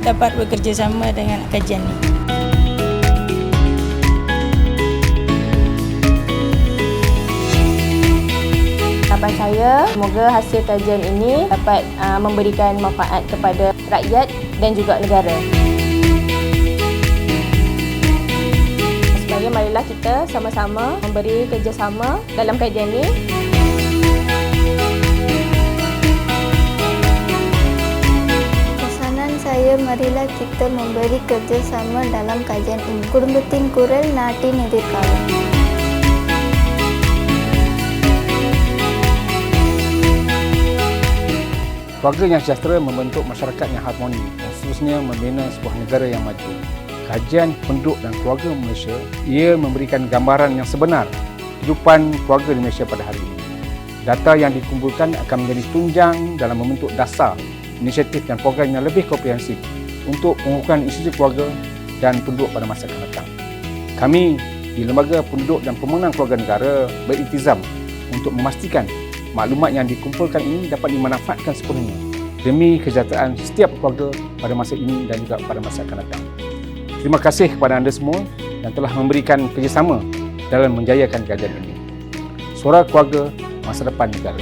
dapat bekerjasama dengan kajian ini. Harapan saya, semoga hasil kajian ini dapat uh, memberikan manfaat kepada rakyat dan juga negara. Sebagai marilah kita sama-sama memberi kerjasama dalam kajian ini. marilah kita memberi kerjasama dalam kajian ini. Kurumbatin kural nanti nederkan. Keluarga yang sejahtera membentuk masyarakat yang harmoni dan seterusnya membina sebuah negara yang maju. Kajian penduduk dan keluarga Malaysia ia memberikan gambaran yang sebenar kehidupan keluarga di Malaysia pada hari ini. Data yang dikumpulkan akan menjadi tunjang dalam membentuk dasar inisiatif dan program yang lebih komprehensif untuk pengukuran institusi keluarga dan penduduk pada masa akan datang. Kami di Lembaga Penduduk dan Pemenang Keluarga Negara beriltizam untuk memastikan maklumat yang dikumpulkan ini dapat dimanfaatkan sepenuhnya demi kesejahteraan setiap keluarga pada masa ini dan juga pada masa akan datang. Terima kasih kepada anda semua yang telah memberikan kerjasama dalam menjayakan kajian ini. Suara keluarga, masa depan negara.